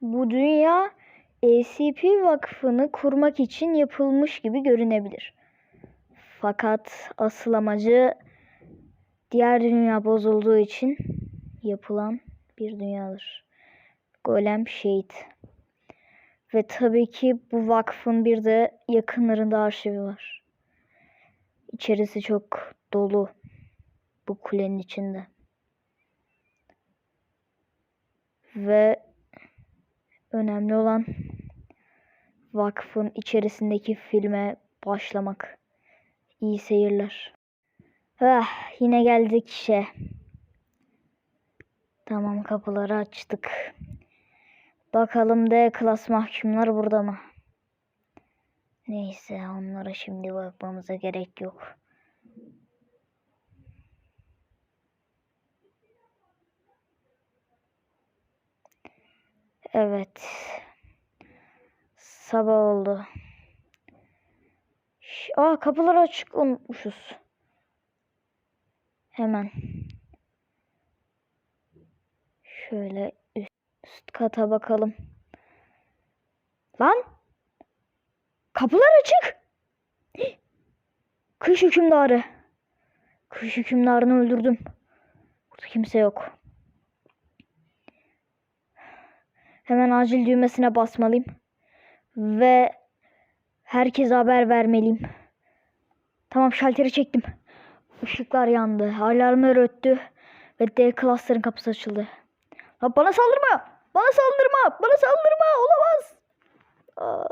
Bu dünya ACP Vakfı'nı kurmak için yapılmış gibi görünebilir. Fakat asıl amacı diğer dünya bozulduğu için yapılan bir dünyadır. Golem Şehit. Ve tabii ki bu vakfın bir de yakınlarında arşivi var. İçerisi çok dolu bu kulenin içinde. Ve önemli olan vakfın içerisindeki filme başlamak. İyi seyirler. Ah, yine geldik işe. Tamam kapıları açtık. Bakalım D klas mahkumlar burada mı? Neyse onlara şimdi bakmamıza gerek yok. Evet. Sabah oldu. Aa kapıları açık unutmuşuz. Hemen. Şöyle üst, kata bakalım. Lan! Kapılar açık. Kış hükümdarı. Kış hükümdarını öldürdüm. Burada kimse yok. Hemen acil düğmesine basmalıyım. Ve herkese haber vermeliyim. Tamam şalteri çektim. Işıklar yandı. Alarmlar öttü. Ve D klasların kapısı açıldı. Ha, bana saldırma! Bana saldırma! Bana saldırma! Olamaz! Aa.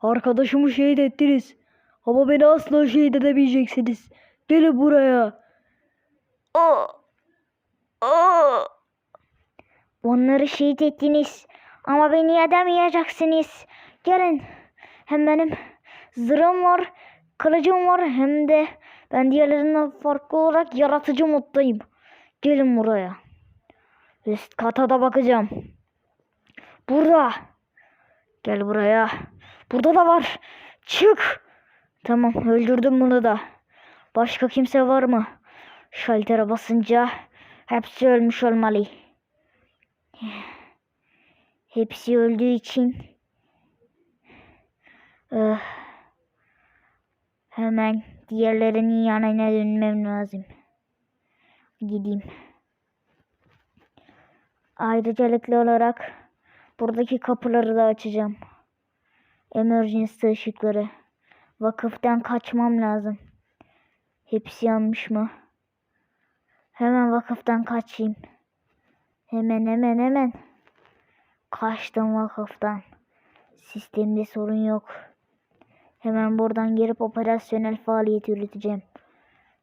Arkadaşımı şehit ettiniz. Ama beni asla şehit edemeyeceksiniz. Gelin buraya. Aa. Aa. Onları şehit ettiniz. Ama beni edemeyeceksiniz. Gelin. Hem benim zırhım var, kılıcım var hem de ben diğerlerinden farklı olarak yaratıcı moddayım. Gelin buraya. Üst kata da bakacağım. Burada. Gel buraya. Burada da var. Çık. Tamam öldürdüm bunu da. Başka kimse var mı? Şaltere basınca hepsi ölmüş olmalı. Hepsi öldüğü için eh, hemen diğerlerinin yanına dönmem lazım. Gideyim. Ayrıcalıklı olarak buradaki kapıları da açacağım. Emergency ışıkları. Vakıftan kaçmam lazım. Hepsi yanmış mı? Hemen vakıftan kaçayım. Hemen hemen hemen. Kaçtım vakıftan. Sistemde sorun yok. Hemen buradan gelip operasyonel faaliyet yürüteceğim.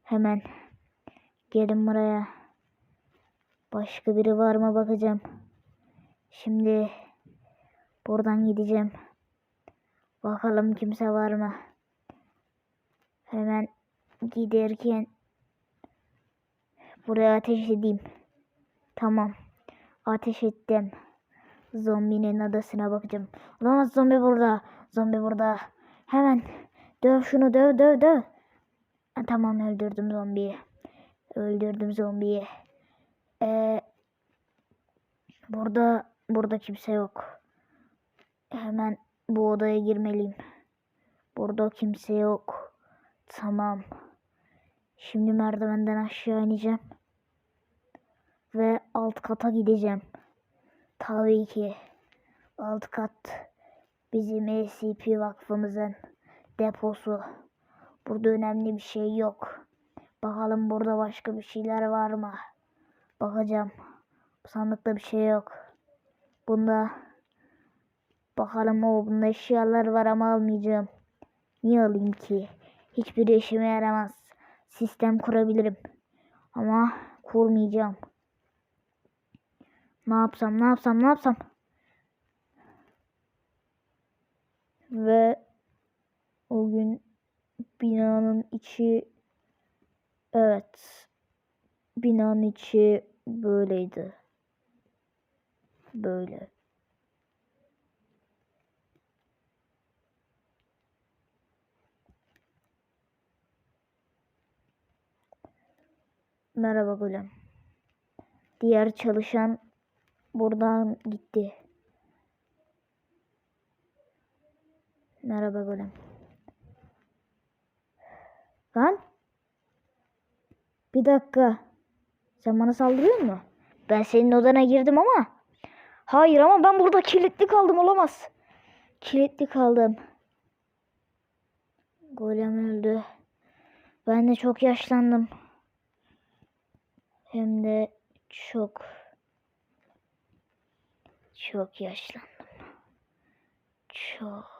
Hemen. Gelin buraya. Başka biri var mı bakacağım. Şimdi buradan gideceğim. Bakalım kimse var mı? Hemen giderken buraya ateş edeyim. Tamam. Ateş ettim. Zombinin adasına bakacağım. Olamaz zombi burada. Zombi burada. Hemen döv şunu döv döv döv. Ha, tamam öldürdüm zombiyi. Öldürdüm zombiyi. Ee, burada burada kimse yok. Hemen bu odaya girmeliyim. Burada kimse yok. Tamam. Şimdi merdivenden aşağı ineceğim. Ve alt kata gideceğim. Tabii ki alt kat bizim ACP vakfımızın deposu. Burada önemli bir şey yok. Bakalım burada başka bir şeyler var mı? Bakacağım. Sandıkta bir şey yok. Bunda bakalım o bunda eşyalar var ama almayacağım. Niye alayım ki? Hiçbir işime yaramaz. Sistem kurabilirim. Ama kurmayacağım. Ne yapsam, ne yapsam, ne yapsam? Ve o gün binanın içi evet binanın içi böyleydi. Böyle. Merhaba Gülüm. Diğer çalışan buradan gitti. Merhaba golem. Lan. Bir dakika. Sen bana saldırıyor mu? Ben senin odana girdim ama. Hayır ama ben burada kilitli kaldım olamaz. Kilitli kaldım. Golem öldü. Ben de çok yaşlandım. Hem de çok çok yaşlandım. Çok